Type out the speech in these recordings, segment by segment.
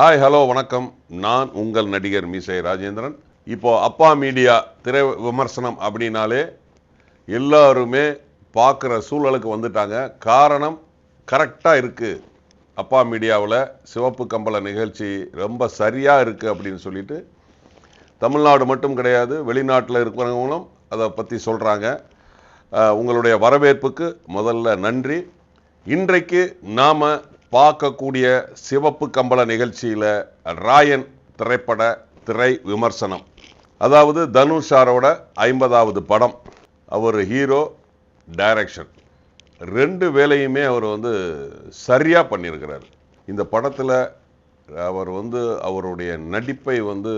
Hi hello வணக்கம். நான் உங்கள் நடிகர் மீசை ராஜேந்திரன். இப்போ அப்பா மீடியா திரை விமர்சனம் அப்படின்னாலே எல்லாருமே பார்க்குற சூழலுக்கு வந்துட்டாங்க. காரணம் கரெக்டாக இருக்குது அப்பா மீடியாவில் சிவப்பு கம்பள நிகழ்ச்சி ரொம்ப சரியாக இருக்குது அப்படின்னு சொல்லிட்டு தமிழ்நாடு மட்டும் கிடையாது வெளிநாட்டில் இருக்கிறவங்களும் அதை பற்றி சொல்கிறாங்க உங்களுடைய வரவேற்புக்கு முதல்ல நன்றி. இன்றைக்கு நாம் பார்க்கக்கூடிய சிவப்பு கம்பள நிகழ்ச்சியில் ராயன் திரைப்பட திரை விமர்சனம். அதாவது தனுஷாரோட ஐம்பதாவது படம். அவர் ஹீரோ டைரக்ஷன். ரெண்டு வேலையுமே அவர் வந்து சரியாக பண்ணியிருக்கிறார். இந்த படத்தில் அவர் வந்து அவருடைய நடிப்பை வந்து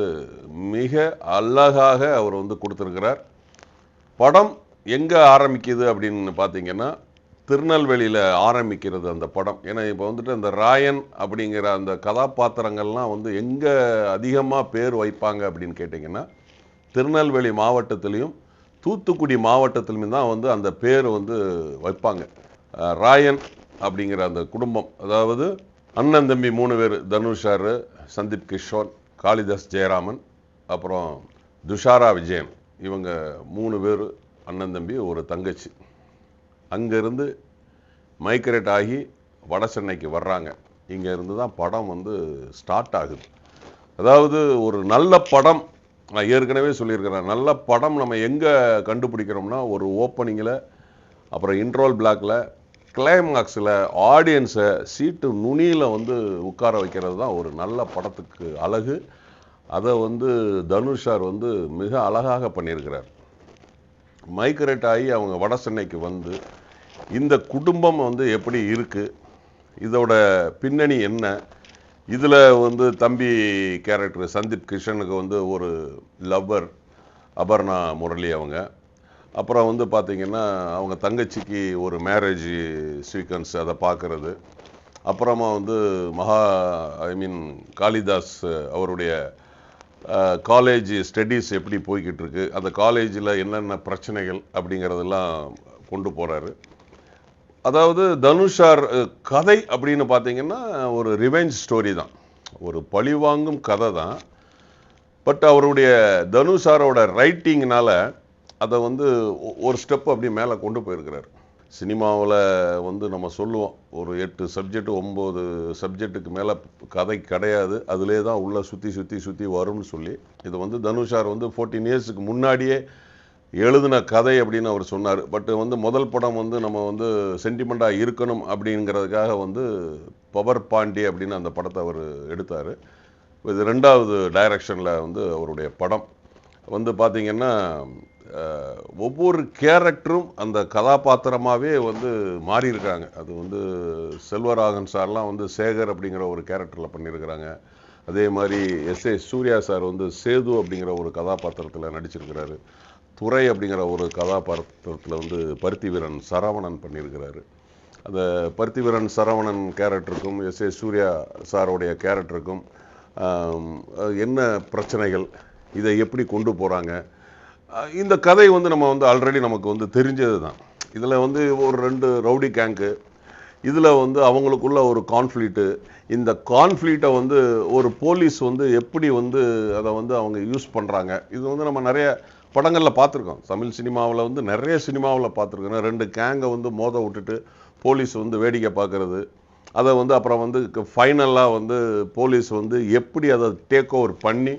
மிக அழகாக அவர் வந்து கொடுத்துருக்கிறார். படம் எங்கே ஆரம்பிக்குது அப்படின்னு பார்த்தீங்கன்னா திருநெல்வேலியில் ஆரம்பிக்கிறது அந்த படம். ஏன்னா இப்போ வந்துட்டு அந்த ராயன் அப்படிங்கிற அந்த கதாபாத்திரங்கள்லாம் வந்து எங்கே அதிகமாக பேர் வைப்பாங்க அப்படின்னு கேட்டிங்கன்னா திருநெல்வேலி மாவட்டத்திலையும் தூத்துக்குடி மாவட்டத்திலையும் தான் வந்து அந்த பேர் வந்து வைப்பாங்க. ராயன் அப்படிங்கிற அந்த குடும்பம். அதாவது அண்ணன் தம்பி மூணு பேர் தனுஷார் சந்தீப் கிஷோர் காளிதாஸ் ஜெயராமன் அப்புறம் துஷாரா விஜயன். இவங்க மூணு பேர் அண்ணன் தம்பி ஒரு தங்கச்சி. அங்கேருந்து மைக்ரேட் ஆகி வட சென்னைக்கு வர்றாங்க. இங்கேருந்து தான் படம் வந்து ஸ்டார்ட் ஆகுது. அதாவது ஒரு நல்ல படம் நான் ஏற்கனவே சொல்லியிருக்கிறேன் நல்ல படம் நம்ம எங்கே கண்டுபிடிக்கிறோம்னா ஒரு ஓப்பனிங்கில் அப்புறம் இன்ட்ரோல் பிளாக்கில் கிளைமாக்ஸில் ஆடியன்ஸை சீட்டு நுனியில் வந்து உட்கார வைக்கிறது தான் ஒரு நல்ல படத்துக்கு அழகு. அதை வந்து தனுஷார் வந்து மிக அழகாக பண்ணியிருக்கிறார். மைக்ரேட் ஆகி அவங்க வட சென்னைக்கு வந்து இந்த குடும்பம் வந்து எப்படி இருக்குது இதோட பின்னணி என்ன? இதில் வந்து தம்பி கேரக்டர் சந்தீப் கிருஷ்ணனுக்கு வந்து ஒரு லவ்வர் அபர்ணா முரளி அவங்க. அப்புறம் வந்து பார்த்திங்கன்னா அவங்க தங்கச்சிக்கு ஒரு மேரேஜ் சீக்வன்ஸ் அதை பார்க்குறது அப்புறமா வந்து மகா ஐ மீன் காளிதாஸ் அவருடைய காலேஜ் ஸ்டடீஸ் எப்படி போய்கிட்டு இருக்கு? அந்த காலேஜில் என்னென்ன பிரச்சனைகள் அப்படிங்கிறதெல்லாம் கொண்டு போகிறாரு அதாவது தனுஷார் கதை அப்படின்னு பார்த்தீங்கன்னா ஒரு ரிவெஞ்ச் ஸ்டோரி தான். ஒரு பழிவாங்கும் கதை தான். பட் அவருடைய தனுஷாரோட ரைட்டிங்கினால் அதை வந்து ஒ- ஒரு ஸ்டெப் அப்படி மேலே கொண்டு போயிருக்கிறார். சினிமாவில் வந்து நம்ம சொல்லுவோம் ஒரு எட்டு சப்ஜெக்ட் ஒம்பது சப்ஜெக்ட்டுக்கு மேலே கதை கிடையாது. அதிலே தான் உள்ளே சுற்றி சுற்றி சுற்றி வரும்னு சொல்லி. இது வந்து தனுஷார் வந்து ஃபோர்டீன் இயர்ஸுக்கு முன்னாடியே எழுதின கதை அப்படின்னு அவர் சொன்னார். பட் வந்து முதல் படம் வந்து நம்ம வந்து சென்டிமெண்ட்டாக இருக்கணும் அப்படிங்கிறதுக்காக வந்து பவர் பாண்டி அப்படின்னு அந்த படத்தை அவர் எடுத்தார். இது ரெண்டாவது டைரக்ஷனில் வந்து அவருடைய படம். வந்து பார்த்திங்கன்னா ஒவ்வொரு கேரக்டரும் அந்த கதாபாத்திரமாகவே வந்து மாறியிருக்காங்க. அது வந்து செல்வராகன் சார்லாம் வந்து சேகர் அப்படிங்கிற ஒரு கேரக்டரில் பண்ணியிருக்கிறாங்க. அதே மாதிரி எஸ் ஏ சூர்யா சார் வந்து சேது அப்படிங்கிற ஒரு கதாபாத்திரத்தில் நடிச்சிருக்கிறாரு. துறை அப்படிங்கிற ஒரு கதாபாத்திரத்தில் வந்து பருத்தி வீரன் சரவணன் பண்ணியிருக்கிறாரு. அந்த பருத்தி வீரன் சரவணன் கேரக்டருக்கும் எஸ் ஏ சூர்யா சாருடைய கேரக்டருக்கும் என்ன பிரச்சனைகள் இதை எப்படி கொண்டு போகிறாங்க இந்த கதை வந்து நம்ம வந்து ஆல்ரெடி நமக்கு வந்து தெரிஞ்சது தான் இதில் வந்து ஒரு ரெண்டு ரவுடி கேங்கு இதில் வந்து அவங்களுக்குள்ள ஒரு கான்ஃப்ளிக்ட்டு இந்த கான்ஃப்ளிக்ட்டை வந்து ஒரு போலீஸ் வந்து எப்படி வந்து அதை வந்து அவங்க யூஸ் பண்ணுறாங்க இது வந்து நம்ம நிறைய படங்களில் பார்த்துருக்கோம் தமிழ் சினிமாவில் வந்து நிறைய சினிமாவில் பார்த்துருக்கோம் ரெண்டு கேங்கை வந்து மோத விட்டுட்டு போலீஸ் வந்து வேடிக்கை பார்க்குறது அதை வந்து அப்புறம் வந்து ஃபைனலாக வந்து போலீஸ் வந்து எப்படி அதை டேக் ஓவர் பண்ணி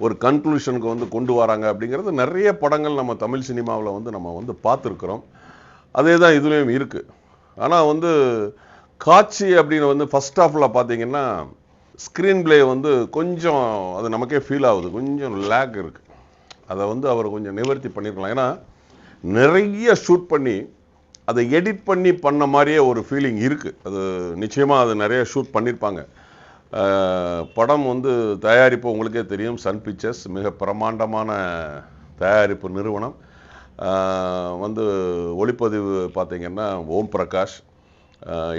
ஒரு கன்க்ளூஷனுக்கு வந்து கொண்டு வராங்க அப்படிங்கிறது நிறைய படங்கள் நம்ம தமிழ் சினிமாவில் வந்து நம்ம வந்து பார்த்துருக்குறோம் அதே தான் இதுலேயும் இருக்குது ஆனால் வந்து காட்சி அப்படின்னு வந்து ஃபஸ்ட் ஆஃபில் பார்த்தீங்கன்னா ஸ்க்ரீன் பிளே வந்து கொஞ்சம் அது நமக்கே ஃபீல் ஆகுது. கொஞ்சம் லேக் இருக்குது அதை வந்து அவர் கொஞ்சம் நிவர்த்தி பண்ணியிருக்கலாம் ஏன்னா நிறைய ஷூட் பண்ணி அதை எடிட் பண்ணி பண்ண மாதிரியே ஒரு ஃபீலிங் இருக்குது அது நிச்சயமாக அது நிறைய ஷூட் பண்ணியிருப்பாங்க படம் வந்து தயாரிப்பு உங்களுக்கே தெரியும். சன் பிக்சர்ஸ் மிக பிரமாண்டமான தயாரிப்பு நிறுவனம். வந்து ஒளிப்பதிவு பார்த்தீங்கன்னா ஓம் பிரகாஷ்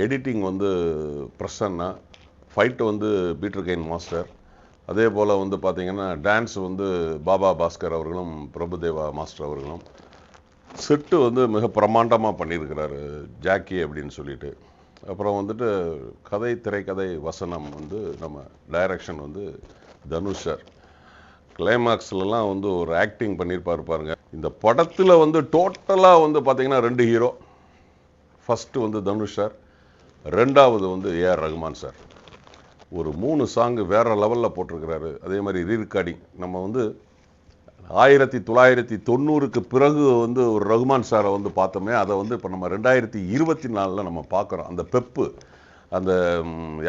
எடிட்டிங் வந்து பிரசன்னா ஃபைட்டு வந்து பீட்டர் கெயின் மாஸ்டர் அதே போல் வந்து பார்த்தீங்கன்னா டான்ஸ் வந்து பாபா பாஸ்கர் அவர்களும் பிரபுதேவா மாஸ்டர் அவர்களும் செட்டு வந்து மிக பிரமாண்டமாக பண்ணியிருக்கிறாரு ஜாக்கி அப்படின்னு சொல்லிட்டு. அப்புறம் வந்துட்டு கதை திரைக்கதை வசனம் வந்து நம்ம டைரக்ஷன் வந்து தனுஷ் சார் கிளைமாக்ஸ்லலாம் வந்து ஒரு ஆக்டிங் பண்ணியிருப்பாரு பாருங்க. இந்த படத்தில் வந்து டோட்டலாக வந்து பார்த்திங்கன்னா ரெண்டு ஹீரோ ஃபஸ்ட்டு வந்து தனுஷ் சார் ரெண்டாவது வந்து ஏஆர் ரகுமான் சார் ஒரு மூணு சாங்கு வேறு லெவலில் போட்டிருக்கிறாரு. அதே மாதிரி ரீரெக்கார்டிங் நம்ம வந்து ஆயிரத்தி தொள்ளாயிரத்தி தொண்ணூறுக்கு பிறகு வந்து ஒரு ரகுமான் சாரை வந்து பார்த்தோமே அதை வந்து இப்போ நம்ம ரெண்டாயிரத்தி இருபத்தி நாலில் நம்ம பார்க்குறோம். அந்த பெப்பு அந்த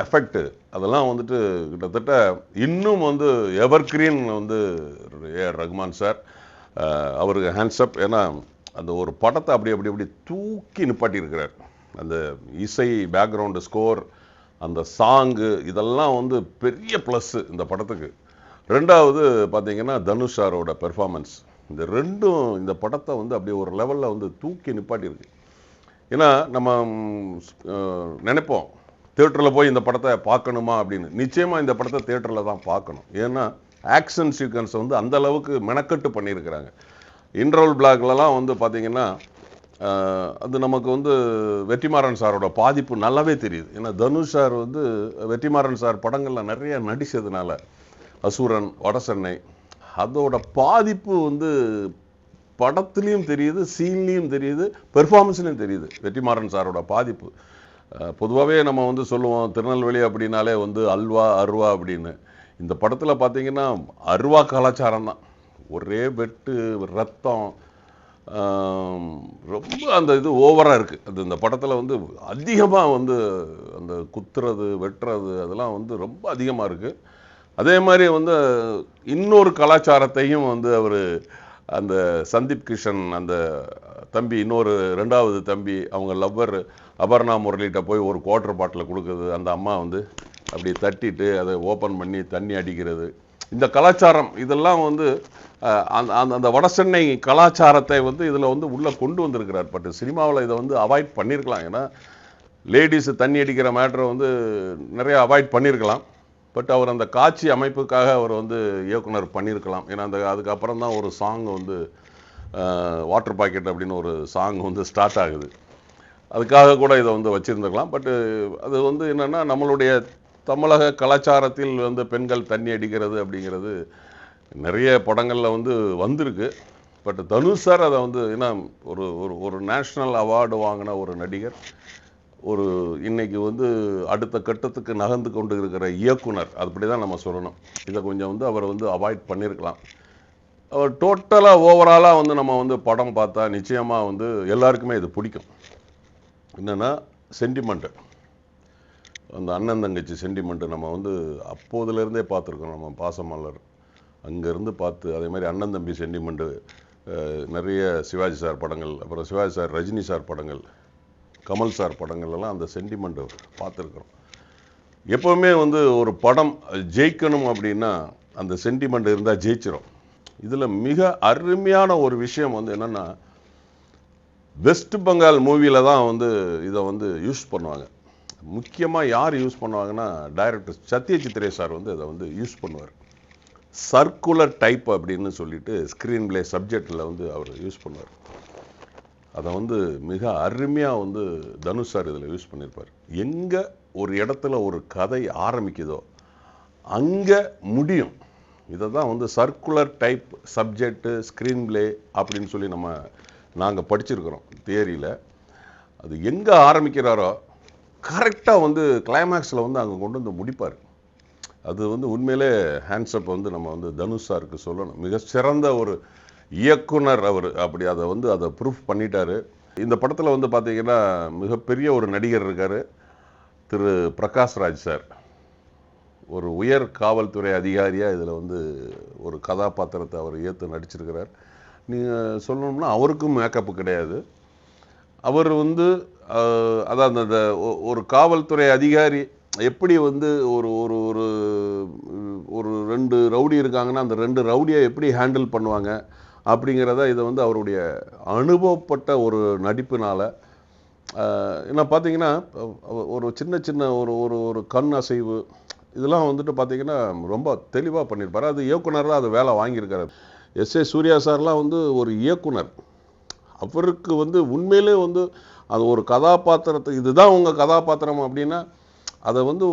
எஃபெக்ட்டு அதெல்லாம் வந்துட்டு கிட்டத்தட்ட இன்னும் வந்து எவர்கிரீன் வந்து ஏ ரகுமான் சார் அவருக்கு ஹேண்ட்ஸ்அப் ஏன்னா அந்த ஒரு படத்தை அப்படி அப்படி அப்படி தூக்கி நிப்பாட்டியிருக்கிறார். அந்த இசை பேக்ரவுண்டு ஸ்கோர் அந்த சாங்கு இதெல்லாம் வந்து பெரிய ப்ளஸ்ஸு இந்த படத்துக்கு. ரெண்டாவது பார்த்தீங்கன்னா தனுஷ் சாரோட பெர்ஃபார்மன்ஸ் இந்த ரெண்டும் இந்த படத்தை வந்து அப்படியே ஒரு லெவலில் வந்து தூக்கி நிப்பாட்டியிருக்கு. ஏன்னா நம்ம நினைப்போம் தேட்டரில் போய் இந்த படத்தை பார்க்கணுமா அப்படின்னு. நிச்சயமாக இந்த படத்தை தேட்டரில் தான் பார்க்கணும். ஏன்னா ஆக்ஷன் சீக்வன்ஸை வந்து அந்த அளவுக்கு மெனக்கட்டு பண்ணியிருக்கிறாங்க. இன்டர்வல் பிளாக்லலாம் வந்து பார்த்திங்கன்னா அது நமக்கு வந்து வெற்றிமாறன் சாரோட பாதிப்பு நல்லாவே தெரியுது. ஏன்னா தனுஷ் சார் வந்து வெற்றிமாறன் சார் படங்களில் நிறைய நடித்ததுனால அசுரன் வடசென்னை அதோட பாதிப்பு வந்து படத்துலேயும் தெரியுது சீன்லேயும் தெரியுது பெர்ஃபார்மன்ஸ்லேயும் தெரியுது. வெற்றிமாறன் சாரோட பாதிப்பு. பொதுவாகவே நம்ம வந்து சொல்லுவோம் திருநெல்வேலி அப்படின்னாலே வந்து அல்வா அருவா அப்படின்னு. இந்த படத்தில் பார்த்தீங்கன்னா அருவா கலாச்சாரம் தான் ஒரே வெட்டு ரத்தம் ரொம்ப அந்த இது ஓவராக இருக்குது அது இந்த படத்தில் வந்து அதிகமாக வந்து அந்த குத்துறது வெட்டுறது அதெல்லாம் வந்து ரொம்ப அதிகமாக இருக்குது அதே மாதிரி வந்து இன்னொரு கலாச்சாரத்தையும் வந்து அவர் அந்த சந்தீப் கிஷன் அந்த தம்பி இன்னொரு ரெண்டாவது தம்பி அவங்க லவ்வர் அபர்ணா முரளிகிட்ட போய் ஒரு குவார்டர் பாட்டில் கொடுக்குறது அந்த அம்மா வந்து அப்படி தட்டிட்டு அதை ஓப்பன் பண்ணி தண்ணி அடிக்கிறது. இந்த கலாச்சாரம் இதெல்லாம் வந்து அந்த அந்த வட சென்னை கலாச்சாரத்தை வந்து இதில் வந்து உள்ளே கொண்டு வந்திருக்கிறார். பட் சினிமாவில் இதை வந்து அவாய்ட் பண்ணியிருக்கலாம் ஏன்னா லேடிஸு தண்ணி அடிக்கிற மேட்ரை வந்து நிறைய அவாய்ட் பண்ணியிருக்கலாம் பட் அவர் அந்த காட்சி அமைப்புக்காக அவர் வந்து இயக்குனர் பண்ணியிருக்கலாம் ஏன்னா அந்த அதுக்கப்புறம் தான் ஒரு சாங் வந்து வாட்டர் பாக்கெட் அப்படின்னு ஒரு சாங் வந்து ஸ்டார்ட் ஆகுது. அதுக்காக கூட இதை வந்து வச்சுருந்துருக்கலாம். பட்டு அது வந்து என்னென்னா நம்மளுடைய தமிழக கலாச்சாரத்தில் வந்து பெண்கள் தண்ணி அடிக்கிறது அப்படிங்கிறது நிறைய படங்களில் வந்து வந்திருக்கு. பட் தனுஷ் சார் அதை வந்து ஏன்னா ஒரு ஒரு ஒரு நேஷ்னல் அவார்டு வாங்கின ஒரு நடிகர். ஒரு இன்னைக்கு வந்து அடுத்த கட்டத்துக்கு நகர்ந்து கொண்டு இருக்கிற இயக்குனர். அப்படி தான் நம்ம சொல்லணும். இதை கொஞ்சம் வந்து அவர் வந்து அவாய்ட் பண்ணியிருக்கலாம் அவர் டோட்டலாக ஓவராலாக வந்து நம்ம வந்து படம் பார்த்தா நிச்சயமாக வந்து எல்லாருக்குமே இது பிடிக்கும். என்னென்னா சென்டிமெண்ட்டு அந்த அண்ணன் தங்கச்சி சென்டிமெண்ட்டு நம்ம வந்து அப்போதுலேருந்தே பார்த்துருக்கோம். நம்ம பாசமலர் அங்கேருந்து பார்த்து அதே மாதிரி அண்ணன் தம்பி சென்டிமெண்ட்டு நிறைய சிவாஜி சார் படங்கள் அப்புறம் சிவாஜி சார் ரஜினி சார் படங்கள் கமல் சார் படங்கள் எல்லாம் அந்த சென்டிமெண்ட்டை பார்த்துருக்குறோம். எப்போவுமே வந்து ஒரு படம் ஜெயிக்கணும் அப்படின்னா அந்த சென்டிமெண்ட் இருந்தால் ஜெயிச்சிடும் இதில் மிக அருமையான ஒரு விஷயம் வந்து என்னென்னா வெஸ்ட் பெங்கால் மூவியில் தான் வந்து இதை வந்து யூஸ் பண்ணுவாங்க. முக்கியமாக யார் யூஸ் பண்ணுவாங்கன்னா டைரக்டர் சத்யஜித்ரே சார் வந்து இதை வந்து யூஸ் பண்ணுவார். சர்க்குலர் டைப் அப்படின்னு சொல்லிட்டு ஸ்க்ரீன் பிளே சப்ஜெக்டில் வந்து அவர் யூஸ் பண்ணுவார். அதை வந்து மிக அருமையாக வந்து தனுஷ் சார் இதில் யூஸ் பண்ணியிருப்பார். எங்கே ஒரு இடத்துல ஒரு கதை ஆரம்பிக்குதோ அங்கே முடியும். இதை தான் வந்து circular type subject screenplay அப்படின்னு சொல்லி நம்ம நாங்கள் படிச்சிருக்கிறோம் தியரியில் அது எங்கே ஆரம்பிக்கிறாரோ கரெக்டாக வந்து கிளைமேக்ஸில் வந்து அங்கே கொண்டு வந்து முடிப்பார். அது வந்து உண்மையிலே ஹேண்ட்ஸ்அப் வந்து நம்ம வந்து தனுஷ் சாருக்கு சொல்லணும். மிக சிறந்த ஒரு இயக்குனர் அவர். அப்படி அதை வந்து அதை ப்ரூஃப் பண்ணிட்டாரு. இந்த படத்தில் வந்து பார்த்தீங்கன்னா மிகப்பெரிய ஒரு நடிகர் இருக்கார். திரு பிரகாஷ் ராஜ் சார். ஒரு உயர் காவல்துறை அதிகாரியாக இதில் வந்து ஒரு கதாபாத்திரத்தை அவர் ஏற்று நடிச்சிருக்கிறார். நீங்கள் சொல்லணும்னா அவருக்கும் மேக்கப்பு கிடையாது. அவர் வந்து அதான் அந்த- ஒ- ஒரு காவல்துறை அதிகாரி எப்படி வந்து ஒரு ஒரு ஒரு ஒரு ரெண்டு ரவுடி இருக்காங்கன்னா அந்த ரெண்டு ரவுடியை எப்படி ஹேண்டில் பண்ணுவாங்க அப்படிங்கிறத இதை வந்து அவருடைய அனுபவப்பட்ட ஒரு நடிப்புனால் என்ன பார்த்தீங்கன்னா ஒரு சின்ன சின்ன ஒரு ஒரு ஒரு கண் அசைவு இதெல்லாம் வந்துட்டு பார்த்தீங்கன்னா ரொம்ப தெளிவாக பண்ணியிருப்பார். அது இயக்குனர் தான் அது வேலை வாங்கியிருக்காரு. எஸ் ஏ சூர்யா சார்லாம் வந்து ஒரு இயக்குனர். அவருக்கு வந்து உண்மையிலே வந்து அது ஒரு கதாபாத்திரத்தை இதுதான் உங்கள் கதாபாத்திரம் அப்படின்னா அதை வந்து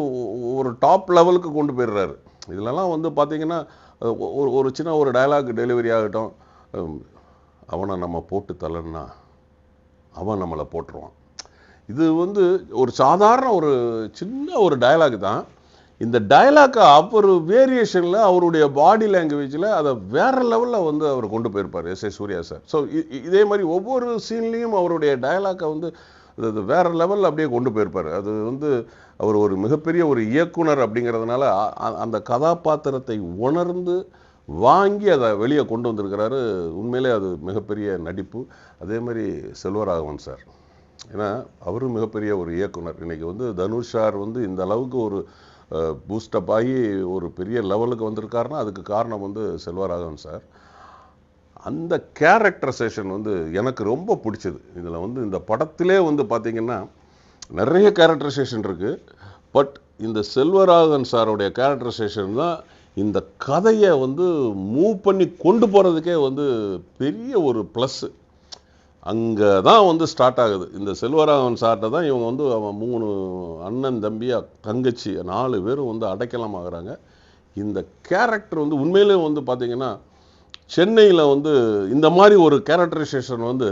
ஒரு டாப் லெவலுக்கு கொண்டு போயிடுறாரு. இதுலலாம் வந்து பார்த்தீங்கன்னா ஒரு ஒரு சின்ன ஒரு டயலாக் டெலிவரி ஆகட்டும் அவனை நம்ம போட்டு தள்ளனா அவன் நம்மளை போட்டுருவான். இது வந்து ஒரு சாதாரண ஒரு சின்ன ஒரு டயலாக் தான். இந்த டயலாக்கை அவர் வேரியேஷனில் அவருடைய பாடி லாங்குவேஜில் அதை வேற லெவலில் வந்து அவர் கொண்டு போயிருப்பார் S A Surya sir so இதே மாதிரி ஒவ்வொரு சீன்லேயும் அவருடைய டயலாக்கை வந்து அது வேற லெவலில் அப்படியே கொண்டு போயிருப்பார். அது வந்து அவர் ஒரு மிகப்பெரிய ஒரு இயக்குனர் அப்படிங்கிறதுனால அந்த கதாபாத்திரத்தை உணர்ந்து வாங்கி அதை வெளியே கொண்டு வந்திருக்கிறாரு. உண்மையிலே அது மிகப்பெரிய நடிப்பு. அதே மாதிரி செல்வராகவன் சார் ஏன்னா அவரும் மிகப்பெரிய ஒரு இயக்குனர். இன்றைக்கி வந்து தனுஷ் சார் வந்து இந்த அளவுக்கு ஒரு பூஸ்டப் ஆகி ஒரு பெரிய லெவலுக்கு வந்திருக்காருன்னா அதுக்கு காரணம் வந்து செல்வராகவன் சார். அந்த கேரக்டரைசேஷன் வந்து எனக்கு ரொம்ப பிடிச்சது. இதில் வந்து இந்த படத்திலே வந்து பார்த்தீங்கன்னா நிறைய கேரக்டரைசேஷன் இருக்குது பட் இந்த செல்வராகவன் சாருடைய கேரக்டரைசேஷன் தான் இந்த கதையை வந்து மூவ் பண்ணி கொண்டு போகிறதுக்கே வந்து பெரிய ஒரு ப்ளஸ்ஸு அங்கே தான் வந்து ஸ்டார்ட் ஆகுது. இந்த செல்வராகவன் சார்ட்ட தான் இவங்க வந்து அவன் மூணு அண்ணன் தம்பி தங்கச்சி நாலு பேரும் வந்து அடைக்கலம் ஆகிறாங்க. இந்த கேரக்டர் வந்து உண்மையிலே வந்து பார்த்தீங்கன்னா சென்னையில் வந்து இந்த மாதிரி ஒரு கேரக்டரைசேஷன் வந்து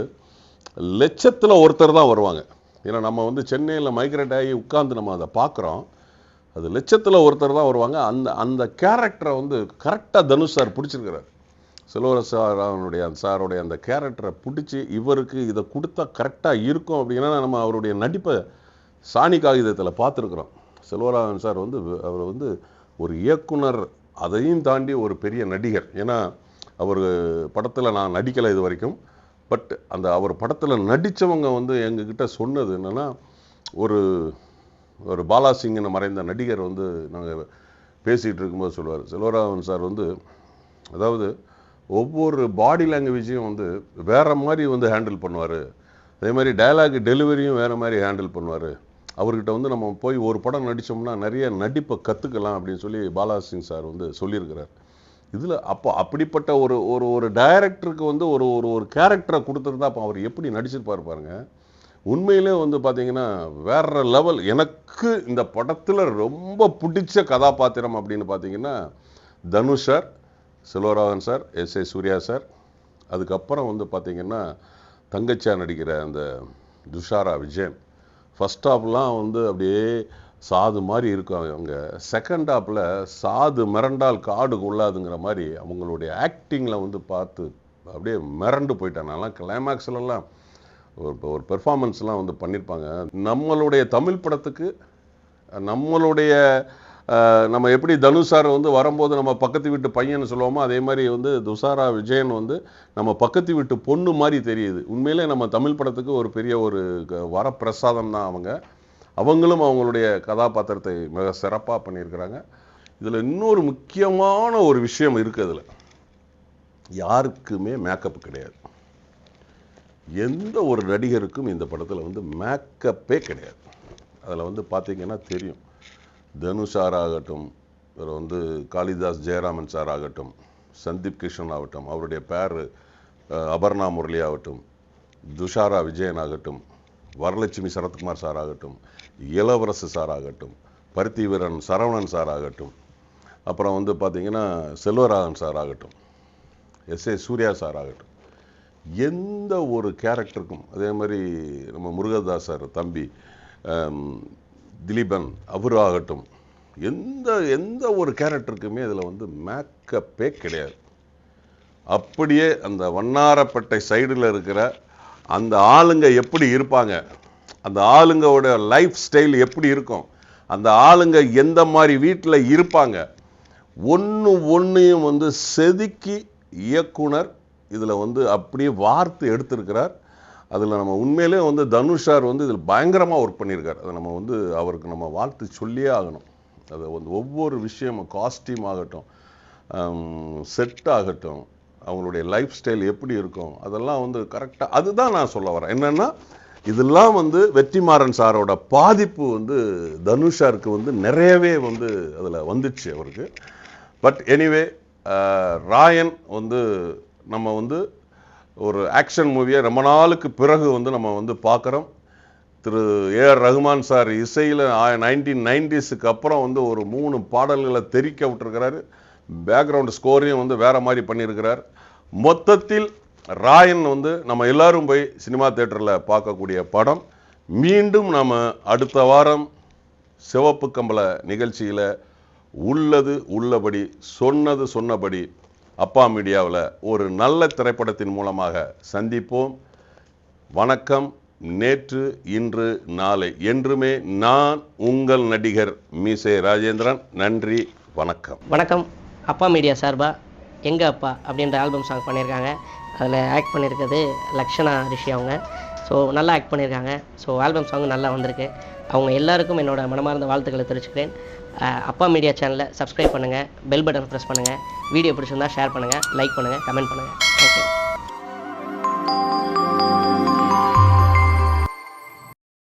லட்சத்தில் ஒருத்தர் தான் வருவாங்க. ஏன்னா நம்ம வந்து சென்னையில் மைக்ரேட் ஆகி உட்காந்து நம்ம அதை பார்க்குறோம் அது லட்சத்தில் ஒருத்தர் தான் வருவாங்க. அந்த அந்த கேரக்டரை வந்து கரெக்டாக தனுஷ் சார் பிடிச்சிருக்கிறார். செல்வர சார் அந்த சாருடைய அந்த கேரக்டரை பிடிச்சி இவருக்கு இதை கொடுத்தா கரெக்டாக இருக்கும் அப்படின்னா நம்ம அவருடைய நடிப்பை சாணி காகிதத்தில் பார்த்துருக்குறோம். செல்வராகவன் சார் வந்து அவர் வந்து ஒரு இயக்குனர் அதையும் தாண்டி ஒரு பெரிய நடிகர். ஏன்னா அவர் படத்தில் நான் நடிக்கலை இது வரைக்கும். பட் அந்த அவர் படத்தில் நடித்தவங்க வந்து எங்ககிட்ட சொன்னது என்னென்னா ஒரு ஒரு பாலாசிங்னு மறைந்த நடிகர் வந்து நாங்கள் பேசிகிட்டு இருக்கும்போது சொல்லுவார். செல்வராகவன் சார் வந்து அதாவது ஒவ்வொரு பாடி லாங்குவேஜையும் வந்து வேற மாதிரி வந்து ஹேண்டில் பண்ணுவார். அதே மாதிரி டயலாக் டெலிவரியும் வேற மாதிரி ஹேண்டில் பண்ணுவார். அவர்கிட்ட வந்து நம்ம போய் ஒரு படம் நடித்தோம்னா நிறைய நடிப்பை கற்றுக்கலாம் அப்படின்னு சொல்லி பாலாசிங் சார் வந்து சொல்லியிருக்கிறார். இதில் அப்போ அப்படிப்பட்ட ஒரு ஒரு ஒரு டைரக்டருக்கு வந்து ஒரு ஒரு ஒரு கேரக்டரை கொடுத்துருந்தா அப்போ அவர் எப்படி நடிச்சிருப்பார் பாருங்க. உண்மையிலே வந்து பார்த்தீங்கன்னா வேற லெவல் எனக்கு இந்த படத்தில் ரொம்ப பிடிச்ச கதாபாத்திரம் அப்படின்னு பார்த்தீங்கன்னா Dhanush sir. Selvaraghavan sir S A Surya sir. அதுக்கப்புறம் வந்து பார்த்தீங்கன்னா தங்கச்சியாக நடிக்கிற அந்த துஷாரா விஜயன். ஃபஸ்ட் ஹாஃப்லாம் வந்து அப்படியே சாது மாதிரி இருக்கும் அவங்க. செகண்ட் ஹாப்பில் சாது மிரண்டால் காடு கொள்ளாதுங்கிற மாதிரி அவங்களுடைய ஆக்டிங்கில் வந்து பார்த்து அப்படியே மிரண்டு போயிட்டேன். நான்லாம் கிளைமேக்ஸ்லலாம் ஒரு ஒரு பெர்ஃபார்மன்ஸ்லாம் வந்து பண்ணியிருப்பாங்க நம்மளுடைய தமிழ் படத்துக்கு நம்மளுடைய நம்ம எப்படி தனுஷார் வந்து வரும்போது நம்ம பக்கத்து வீட்டு பையன் சொல்லுவோமோ அதே மாதிரி வந்து துஷாரா விஜயன் வந்து நம்ம பக்கத்து வீட்டு பொண்ணு மாதிரி தெரியுது. உண்மையிலே நம்ம தமிழ் படத்துக்கு ஒரு பெரிய ஒரு க- வரப்பிரசாதம் தான் அவங்க. அவங்களும் அவங்களுடைய கதாபாத்திரத்தை மிக சிறப்பாக பண்ணியிருக்கிறாங்க. இதில் இன்னொரு முக்கியமான ஒரு விஷயம் இருக்குது அதில். யாருக்குமே மேக்கப் கிடையாது. எந்த ஒரு நடிகருக்கும் இந்த படத்தில் வந்து மேக்கப்பே கிடையாது. அதில் வந்து பார்த்தீங்கன்னா தெரியும். தனுஷ் சார் ஆகட்டும் இவர் வந்து காளிதாஸ் ஜெயராமன் சார் ஆகட்டும் சந்தீப் கிருஷ்ணன் ஆகட்டும் அவருடைய பேர் அபர்ணா முரளி ஆகட்டும் துஷாரா விஜயன் ஆகட்டும் வரலட்சுமி சரத்குமார் சார் ஆகட்டும் இளவரசு சார் ஆகட்டும் பருத்தி வீரன் சரவணன் சார் ஆகட்டும் அப்புறம் வந்து பார்த்தீங்கன்னா செல்வராகன் சார் ஆகட்டும் எஸ் ஏ சூர்யா சார் ஆகட்டும். எந்த ஒரு கேரக்டருக்கும் அதே மாதிரி நம்ம முருகதாஸ் சார் தம்பி திலீபன் அவராகட்டும் எந்த எந்த ஒரு கேரக்டருக்குமே இதில் வந்து மேக்கப்பே கிடையாது. அப்படியே அந்த வண்ணாரப்பட்டை சைடில் இருக்கிற அந்த ஆளுங்க எப்படி இருப்பாங்க அந்த ஆளுங்களோட லைஃப் ஸ்டைல் எப்படி இருக்கும் அந்த ஆளுங்க எந்த மாதிரி வீட்டில் இருப்பாங்க ஒன்று ஒன்றையும் வந்து செதுக்கி இயக்குனர் இதில் வந்து அப்படியே வார்த்து எடுத்திருக்கிறார். அதில் நம்ம உண்மையிலே வந்து தனுஷ் சார் வந்து இதில் பயங்கரமாக ஒர்க் பண்ணியிருக்கார். அதை நம்ம வந்து அவருக்கு நம்ம வாழ்த்து சொல்லியே ஆகணும். அது வந்து ஒவ்வொரு விஷயமும் காஸ்டியூம் ஆகட்டும் செட் ஆகட்டும் அவங்களுடைய லைஃப் ஸ்டைல் எப்படி இருக்கும் அதெல்லாம் வந்து கரெக்டாக அதுதான் நான் சொல்ல வரேன். என்னென்னா இதெல்லாம் வந்து வெற்றிமாறன் சாரோட பாதிப்பு வந்து தனுஷாருக்கு வந்து நிறையவே வந்து அதில் வந்துச்சு அவருக்கு. பட் எனிவே ராயன் வந்து நம்ம வந்து ஒரு ஆக்ஷன் மூவியை ரொம்ப நாளுக்கு பிறகு வந்து நம்ம வந்து பார்க்குறோம். திரு ஏஆர் ரஹ்மான் சார் இசையில் நைன்டீன் நைன்டிஸுக்கு அப்புறம் வந்து ஒரு மூணு பாடல்களை தெரிக்க விட்டுருக்கிறாரு. பேக்ரவுண்ட் ஸ்கோரையும் வந்து வேற மாதிரி பண்ணியிருக்கிறார். மொத்தத்தில் ராயன் வந்து நம்ம எல்லாரும் போய் சினிமா தேட்டரில் பார்க்கக்கூடிய படம். மீண்டும் நாம் அடுத்த வாரம் சிவப்பு கம்பள நிகழ்ச்சியில் உள்ளது உள்ளபடி சொன்னது சொன்னபடி அப்பா மீடியாவில் ஒரு நல்ல திரைப்படத்தின் மூலமாக சந்திப்போம். வணக்கம். நேற்று இன்று நாளை. என்றுமே நான் உங்கள் நடிகர் மீசே ராஜேந்திரன். நன்றி. வணக்கம். வணக்கம். அப்பா மீடியா சார்பாக எங்கள் அப்பா? அப்படின்ற ஆல்பம் சாங் பண்ணியிருக்காங்க. அதில் ஆக்ட் பண்ணியிருக்கிறது லக்ஷணா ரிஷி அவங்க. ஸோ நல்லா ஆக்ட் பண்ணியிருக்காங்க. ஸோ ஆல்பம் சாங் நல்லா வந்திருக்கு. அவங்க எல்லாருக்கும் என்னோட மனமார்ந்த வாழ்த்துக்களை தெரிவிச்சுக்கிறேன். அப்பா மீடியா சேனலை சப்ஸ்கிரைப் பண்ணுங்கள் பெல் பட்டன் ப்ரெஸ் பண்ணுங்கள் வீடியோ பிடிச்சிருந்தா ஷேர் பண்ணுங்கள் லைக் பண்ணுங்கள் கமெண்ட் பண்ணுங்கள்